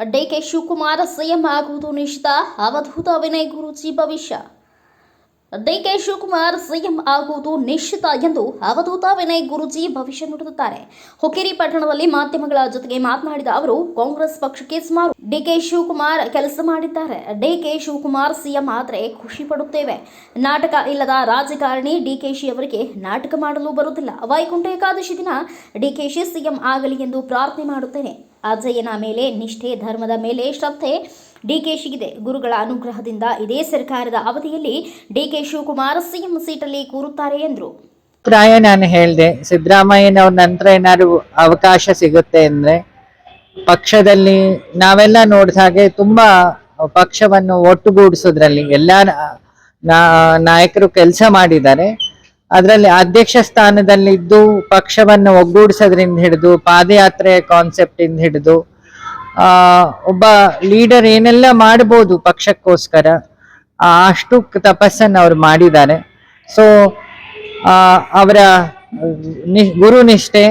DK Shivakumar CM ಆಗುವುದು ನಿಶ್ಚಿತ. ಅವಧೂತ ವಿನಯ್ ಗುರುಜಿ ಭವಿಷ್ಯ. ಡಿಕೆ ಶಿವಕುಮಾರ್ ಸಿಎಂ ಆಗುವುದು ನಿಶ್ಚಿತ ಎಂದು ಅವಧೂತ ವಿನಯ್ ಗುರುಜಿ ಭವಿಷ್ಯ ನುಡಿದಿದ್ದಾರೆ. ಹುಕ್ಕೇರಿ ಪಟ್ಟಣದಲ್ಲಿ ಮಾಧ್ಯಮಗಳ ಜೊತೆಗೆ ಮಾತನಾಡಿದ ಅವರು, ಕಾಂಗ್ರೆಸ್ ಪಕ್ಷಕ್ಕೆ ಸುಮಾರು ಡಿಕೆ ಶಿವಕುಮಾರ್ ಕೆಲಸ ಮಾಡಿದ್ದಾರೆ. ಡಿಕೆ ಶಿವಕುಮಾರ್ ಸಿಎಂ ಆದರೆ ಖುಷಿ ಪಡುತ್ತೇವೆ. ನಾಟಕ ಇಲ್ಲದ ರಾಜಕಾರಣಿ ಡಿಕೆಶಿ ಅವರಿಗೆ ನಾಟಕ ಮಾಡಲು ಬರುತ್ತಿಲ್ಲ. ವೈಕುಂಠ ಏಕಾದಶಿ ದಿನ ಡಿಕೆಶಿ ಸಿಎಂ ಆಗಲಿ ಎಂದು ಪ್ರಾರ್ಥನೆ ಮಾಡುತ್ತೇನೆ. ಅಜಯ್ಯನ ಮೇಲೆ ನಿಷ್ಠೆ, ಧರ್ಮದ ಮೇಲೆ ಶ್ರದ್ಧೆ ಡಿ ಕೆ ಶಿಗಿದೆ. ಗುರುಗಳ ಅನುಗ್ರಹದಿಂದ ಇದೇ ಸರ್ಕಾರದ ಅವಧಿಯಲ್ಲಿ ಡಿ ಕೆ ಶಿವಕುಮಾರ್ ಸಿಎಂ ಸೀಟಲ್ಲಿ ಕೂರುತ್ತಾರೆ ಎಂದರು. ಅಭಿಪ್ರಾಯ ನಾನು ಹೇಳಿದೆ, ಸಿದ್ದರಾಮಯ್ಯನವ್ರ ನಂತರ ಏನಾದ್ರು ಅವಕಾಶ ಸಿಗುತ್ತೆ ಅಂದರೆ ಪಕ್ಷದಲ್ಲಿ ನಾವೆಲ್ಲ ನೋಡಿದ ಹಾಗೆ ತುಂಬ ಪಕ್ಷವನ್ನು ಒಟ್ಟುಗೂಡಿಸೋದ್ರಲ್ಲಿ ಎಲ್ಲ ನಾಯಕರು ಕೆಲಸ ಮಾಡಿದ್ದಾರೆ. ಅದರಲ್ಲಿ ಅಧ್ಯಕ್ಷ ಸ್ಥಾನದಲ್ಲಿದ್ದು ಪಕ್ಷವನ್ನು ಒಗ್ಗೂಡಿಸೋದ್ರಿಂದ ಹಿಡಿದು, ಪಾದಯಾತ್ರೆ ಕಾನ್ಸೆಪ್ಟ್ ಇಂದ ಹಿಡಿದು ಒಬ್ಬ ಲೀಡರ್ ಏನೆಲ್ಲ ಮಾಡ್ಬೋದು ಪಕ್ಷಕ್ಕೋಸ್ಕರ ಅಷ್ಟು ತಪಸ್ಸನ್ನು ಅವ್ರು ಮಾಡಿದ್ದಾರೆ. ಸೊ ಅವರ ಗುರುನಿಷ್ಠೆ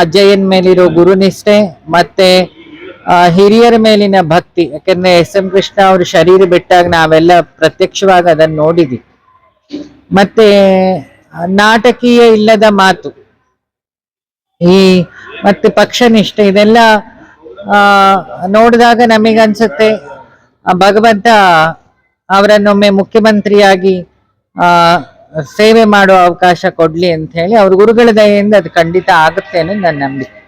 ಅಜ್ಜಯ್ಯನ ಮೇಲಿರೋ ಗುರುನಿಷ್ಠೆ ಮತ್ತೆ ಹಿರಿಯರ ಮೇಲಿನ ಭಕ್ತಿ, ಯಾಕಂದ್ರೆ ಎಸ್ ಎಂ ಕೃಷ್ಣ ಅವರು ಶರೀರ ಬಿಟ್ಟಾಗ ನಾವೆಲ್ಲ ಪ್ರತ್ಯಕ್ಷವಾಗಿ ಅದನ್ನು ನೋಡಿದ್ವಿ. ಮತ್ತೆ ನಾಟಕೀಯ ಇಲ್ಲದ ಮಾತು. ಈ ಮತ್ತೆ ಪಕ್ಷ ನಿಷ್ಠೆ ಇದೆಲ್ಲ, ಆ, ನೋಡಿದಾಗ ನಮಗನ್ಸುತ್ತೆ. ಭಗವಂತ ಅವರನ್ನೊಮ್ಮೆ ಮುಖ್ಯಮಂತ್ರಿಯಾಗಿ ಸೇವೆ ಮಾಡೋ ಅವಕಾಶ ಕೊಡ್ಲಿ ಅಂತ ಹೇಳಿ ಅವ್ರ ಗುರುಗಳ ದಯೆಯಿಂದ ಅದು ಖಂಡಿತ ಆಗುತ್ತೆ ಅನ್ನೋದು ನನ್ನ ನಂಬಿಕೆ.